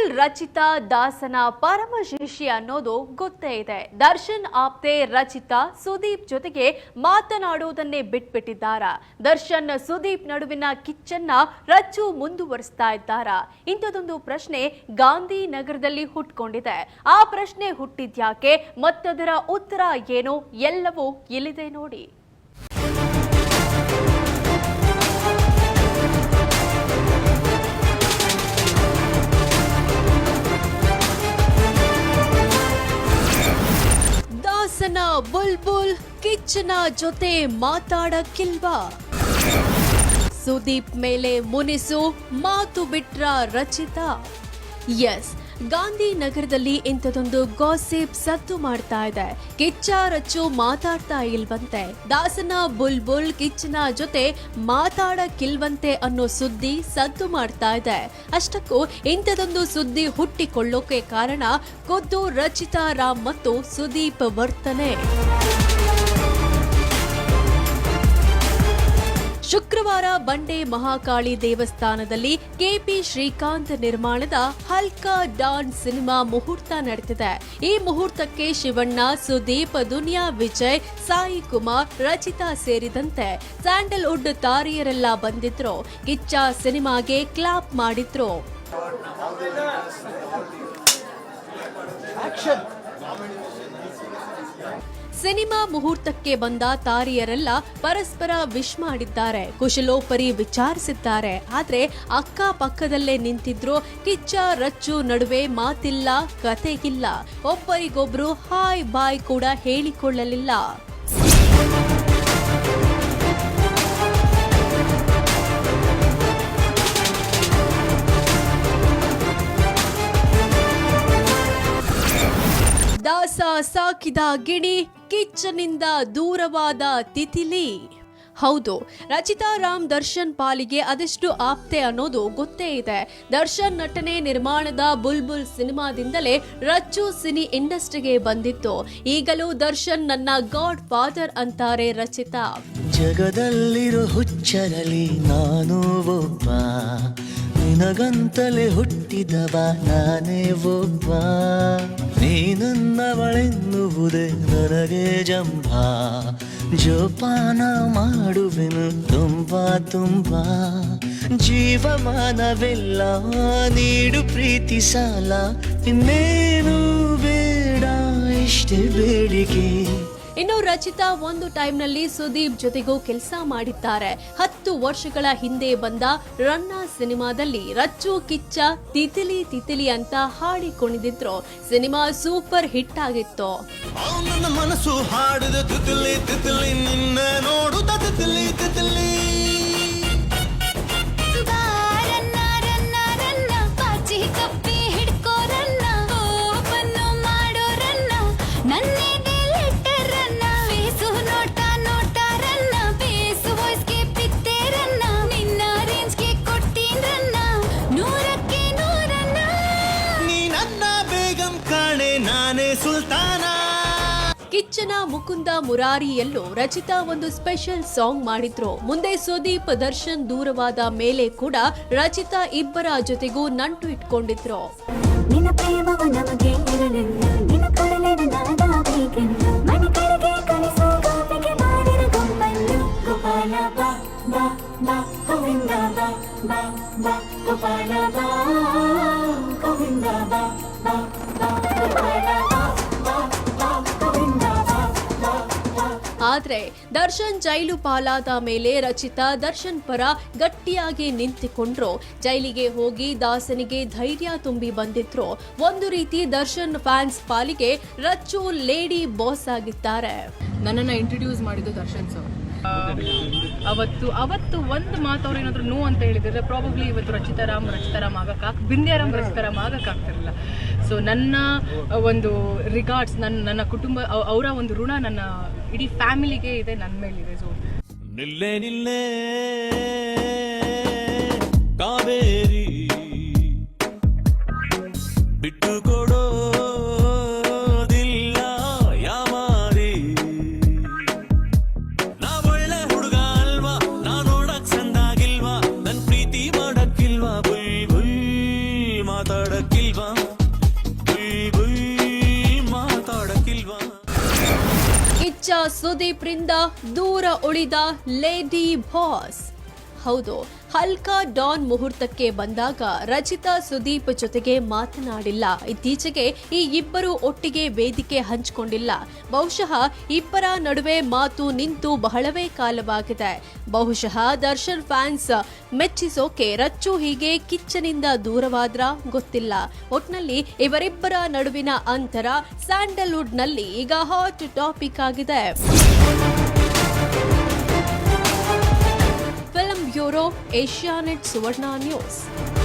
ಬುಲ್ಬುಲ್ ರಚಿತಾ ದಾಸನ ಪರಮ ಶಿಷ್ಯ ಅನ್ನೋದು ಗೊತ್ತೇ ಇದೆ. ದರ್ಶನ್ ಆಪ್ತೆ ರಚಿತಾ ಸುದೀಪ್ ಜೊತೆಗೆ ಮಾತನಾಡುವುದನ್ನೇ ಬಿಟ್ಬಿಟ್ಟಿದ್ದಾರ. ದರ್ಶನ್ ಸುದೀಪ್ ನಡುವಿನ ಕಿಚ್ಚನ್ನ ರಚ್ಚು ಮುಂದುವರಿಸ್ತಾ ಇದ್ದಾರ? ಇಂಥದೊಂದು ಪ್ರಶ್ನೆ ಗಾಂಧಿ ನಗರದಲ್ಲಿ ಹುಟ್ಕೊಂಡಿದೆ. ಆ ಪ್ರಶ್ನೆ ಹುಟ್ಟಿದ್ಯಾಕೆ? ಮತ್ತದರ ಉತ್ತರ ಏನು? ಎಲ್ಲವೂ ಇಲ್ಲಿದೆ ನೋಡಿ. ದಾಸನ ಬುಲ್ಬುಲ್ ಕಿಚ್ಚನ ಜೊತೆ ಮಾತಾಡಕ್ಕಿಲ್ವಾ? ಸುದೀಪ್ ಮೇಲೆ ಮುನಿಸು ಮಾತು ಬಿಟ್ರ ರಚಿತಾ. ಎಸ್ ಗಾಂಧಿನಗರದಲ್ಲಿ ಇಂಥದೊಂದು ಗಾಸಿಪ್ ಸದ್ದು ಮಾಡ್ತಾ ಇದೆ. ಕಿಚ್ಚ ರಚ್ಚು ಮಾತಾಡ್ತಾ ಇಲ್ವಂತೆ. ದಾಸನ ಬುಲ್ಬುಲ್ ಕಿಚ್ಚನ ಜೊತೆ ಮಾತಾಡಕ್ಕಿಲ್ವಂತೆ ಅನ್ನೋ ಸುದ್ದಿ ಸದ್ದು ಮಾಡ್ತಾ ಇದೆ. ಅಷ್ಟಕ್ಕೂ ಇಂಥದೊಂದು ಸುದ್ದಿ ಹುಟ್ಟಿಕೊಳ್ಳೋಕೆ ಕಾರಣ ಖುದ್ದು ರಚಿತಾ ರಾಮ್ ಮತ್ತು ಸುದೀಪ್ ವರ್ತನೆ. ಶುಕ್ರವಾರ ಬಂಡೆ ಮಹಾಕಾಳಿ ದೇವಸ್ಥಾನದಲ್ಲಿ ಕೆಪಿ ಶ್ರೀಕಾಂತ್ ನಿರ್ಮಾಣದ ಹಲ್ಕಾ ಡಾನ್ ಸಿನಿಮಾ ಮುಹೂರ್ತ ನಡೆದಿದೆ. ಈ ಮುಹೂರ್ತಕ್ಕೆ ಶಿವಣ್ಣ, ಸುದೀಪ್, ದುನಿಯಾ, ವಿಜಯ್, ಸಾಯಿ ಕುಮಾರ್, ರಚಿತಾ ಸೇರಿದಂತೆ ಸ್ಯಾಂಡಲ್ವುಡ್ ತಾರೆಯರೆಲ್ಲ ಬಂದಿದ್ರು. ಕಿಚ್ಚ ಸಿನಿಮಾಗೆ ಕ್ಲಾಪ್ ಮಾಡಿದ್ರು. ಸಿನಿಮಾ ಮುಹೂರ್ತಕ್ಕೆ ಬಂದ ತಾರಿಯರೆಲ್ಲ ಪರಸ್ಪರ ವಿಶ್ ಮಾಡಿದ್ದಾರೆ. ಕುಶಲೋಪರಿ ವಿಚಾರಿಸಿದ್ದಾರೆ. ಆದ್ರೆ ಅಕ್ಕ ಪಕ್ಕದಲ್ಲೇ ನಿಂತಿದ್ರು, ಕಿಚ್ಚ, ರಚ್ಚು ನಡುವೆ ಮಾತಿಲ್ಲ, ಕತೆಗಿಲ್ಲ. ಒಬ್ಬರಿಗೊಬ್ರು ಹಾಯ್ ಬಾಯ್ ಕೂಡ ಹೇಳಿಕೊಳ್ಳಲಿಲ್ಲ. ಸಾಕಿದ ಗಿಣಿ ಕಿಚ್ಚನಿಂದ ದೂರವಾದ ತಿತಿಲಿ ಹೌದು, ರಚಿತಾ ರಾಮ್ ದರ್ಶನ್ ಪಾಲಿಗೆ ಅದೆಷ್ಟು ಆಪ್ತೆ ಅನ್ನೋದು ಗೊತ್ತೇ ಇದೆ. ದರ್ಶನ್ ನಟನೆ ನಿರ್ಮಾಣದ ಬುಲ್ಬುಲ್ ಸಿನಿಮಾದಿಂದಲೇ ರಚ್ಚು ಸಿನಿ ಇಂಡಸ್ಟ್ರಿಗೆ ಬಂದಿತ್ತು. ಈಗಲೂ ದರ್ಶನ್ ನನ್ನ ಗಾಡ್ ಫಾದರ್ ಅಂತಾರೆ ರಚಿತಾ. ಜಗದಲ್ಲಿರೋ ಹುಚ್ಚರಲಿ ನಾನು ಒಬ್ಬ. ನಿನಗಂತಲೇ ಹುಟ್ಟಿದವ ನಾನೇ ಒಬ್ಬ. ನೀನನ್ನವಳೆನ್ನುವುದೇ ನನಗೆ ಜಂಬಾ ಜೋಪಾನ ಮಾಡುವೆನು ತುಂಬಾ ತುಂಬಾ. ಜೀವಮಾನವೆಲ್ಲ ನೀಡು ಪ್ರೀತಿ ಸಾಲ. ಇನ್ನೇನು ಬೇಡ, ಇಷ್ಟೇ ಬೇಡಿಕೆ. ಇನ್ನು ರಚಿತಾ ಒಂದು ಟೈಮ್ನಲ್ಲಿ ಸುದೀಪ್ ಜೊತೆಗೂ ಕೆಲಸ ಮಾಡಿದ್ದಾರೆ. ಹತ್ತು ವರ್ಷಗಳ ಹಿಂದೆ ಬಂದ ರನ್ನ ಸಿನಿಮಾದಲ್ಲಿ ರಚ್ಚು ಕಿಚ್ಚ, ತಿತಿಲಿ ತಿತಿಲಿ ಅಂತ ಹಾಡಿ ಕುಣಿದಿದ್ರು ಸಿನಿಮಾ ಸೂಪರ್ ಹಿಟ್ ಆಗಿತ್ತು. ಕಿಚ್ಚನ ಮುಕುಂದ ಮುರಾರಿಯಲ್ಲೂ ರಚಿತಾ ಒಂದು ಸ್ಪೆಷಲ್ ಸಾಂಗ್ ಮಾಡಿದ್ರು. ಮುಂದೆ ಸುದೀಪ್ ದರ್ಶನ್ ದೂರವಾದ ಮೇಲೆ ಕೂಡ ರಚಿತಾ ಇಬ್ಬರ ಜೊತೆಗೂ ನಂಟು ಇಟ್ಕೊಂಡಿದ್ರು. ನಿನ್ನ ಆದ್ರೆ ದರ್ಶನ್ ಜೈಲು ಪಾಲಾದ ಮೇಲೆ ರಚಿತಾ ದರ್ಶನ್ ಪರ ಗಟ್ಟಿಯಾಗಿ ನಿಂತುಕೊಂಡ್ರು. ಜೈಲಿಗೆ ಹೋಗಿ ದಾಸನಿಗೆ ಧೈರ್ಯ ತುಂಬಿ ಬಂದಿದ್ರು. ಒಂದು ರೀತಿ ದರ್ಶನ್ ಫ್ಯಾನ್ಸ್ ಪಾಲಿಗೆ ರಚ್ಚು ಲೇಡಿ ಬಾಸ್ ಆಗಿದ್ದಾರೆ. ನನ್ನನ್ನು ಇಂಟ್ರೊಡ್ಯೂಸ್ ಮಾಡಿದ್ದು ದರ್ಶನ್ ಸರ್. ಅವತ್ತು ಅವತ್ತು ಒಂದು ಮಾತು ಅವ್ರು ಏನಾದ್ರು ನೋ ಅಂತ ಹೇಳಿದ್ರೆ ಪ್ರಾಬಬ್ಲಿ ಇವತ್ತು ರಚಿತಾರಾಮ್ ರಚಿತಾರಾಮ್ ಆಗಕ್ಕ ಬಿಂದ್ಯಾರಾಮ್ ರಚಿತಾರಾಮ್ ಆಗಕ್ಕೆ ಆಗ್ತಿರಲಿಲ್ಲ ಸೊ ನನ್ನ ಒಂದು ರಿಗಾರ್ಡ್ಸ್ ನನ್ನ ನನ್ನ ಕುಟುಂಬ, ಅವ್- ಅವರ ಒಂದು ಋಣ ನನ್ನ ಇಡೀ ಫ್ಯಾಮಿಲಿಗೆ ಇದೆ ನನ್ನ ಮೇಲಿದೆ. ಸೊ ನಿಲ್ಲೇ, ನಿಲ್ಲೆ. ಕಿಚ್ಚ ಸುದೀಪ್ರಿಂದ ದೂರ ಉಳಿದ ಲೇಡಿ ಬಾಸ್. ಹೌದು. ಹಲ್ಕಾ ಡಾನ್ ಮುಹೂರ್ತಕ್ಕೆ ಬಂದಾಗ ರಚಿತಾ ಸುದೀಪ್ ಜೊತೆಗೆ ಮಾತನಾಡಿಲ್ಲ. ಇತ್ತೀಚೆಗೆ ಈ ಇಬ್ಬರು ಒಟ್ಟಿಗೆ ವೇದಿಕೆ ಹಂಚಿಕೊಂಡಿಲ್ಲ. ಬಹುಶಃ ಇಬ್ಬರ ನಡುವೆ ಮಾತು ನಿಂತು ಬಹಳವೇ ಕಾಲವಾಗಿದೆ. ಬಹುಶಃ ದರ್ಶನ್ ಫ್ಯಾನ್ಸ್ ಮೆಚ್ಚಿಸೋಕೆ ರಚ್ಚು ಹೀಗೆ ಕಿಚ್ಚನಿಂದ ದೂರವಾದ್ರ ಗೊತ್ತಿಲ್ಲ. ಒಟ್ನಲ್ಲಿ ಇವರಿಬ್ಬರ ನಡುವಿನ ಅಂತರ ಸ್ಯಾಂಡಲ್ವುಡ್ನಲ್ಲಿ ಈಗ ಹಾಟ್ ಟಾಪಿಕ್ ಆಗಿದೆ. Bureau Asianet Suvarna news